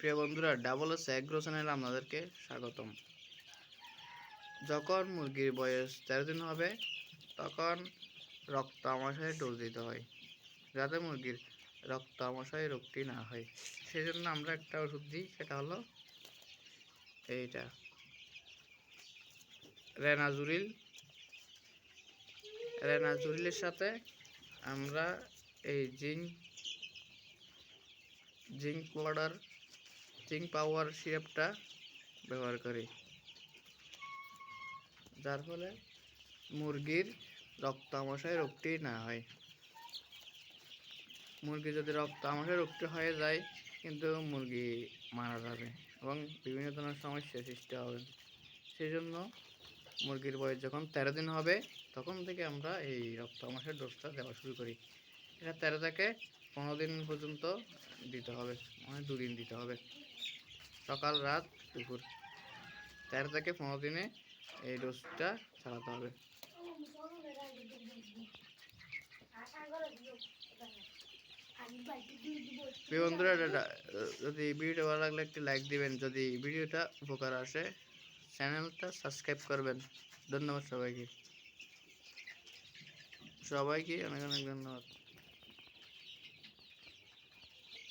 প্রিয় বন্ধুরা double S agro চ্যানেলে আপনাদেরকে স্বাগতম। যখন মুরগির বয়স তেরো দিন হবে, তখন রক্ত আমাশয় ডোজ দিতে হয়, যাতে মুরগির রক্ত আমাশয় রোগটি না হয়। সেই জন্য আমরা একটা ওষুধ দিই, সেটা হলো এইটা। রেনাজুরিল। রেনাজুরিলের সাথে আমরা এই zinc zinc powder zinc power সিরাপটা ব্যবহার করি। যার ফলে মুরগির রক্ত আমাশয় রোগটি না হয়। মুরগি যদি রক্ত আমাশয় রোগটি হয়ে যায়, কিন্তু মুরগি মারা যাবে এবং বিভিন্ন ধরনের সমস্যার সৃষ্টি হবে। সেই জন্য মুরগির বয়স যখন তেরো দিন হবে, তখন থেকে আমরা এই রক্ত আমাশয়ের ডোজটা দেওয়া শুরু করি। এটা তেরো থেকে পনেরো দিন পর্যন্ত দিতে হবে। মানে দুদিন দিতে হবে। সকাল, রাত, দুপুর। তেরো থেকে পনেরো দিনে এই ডোজটা চালাতে হবে। বন্ধুরা যদি ভিডিওটা ভালো লাগলে একটি লাইক দিবেন। যদি ভিডিওটা উপকার আসে চ্যানেলটা সাবস্ক্রাইব করবেন। ধন্যবাদ সবাইকে। সবাইকে অনেক অনেক ধন্যবাদ।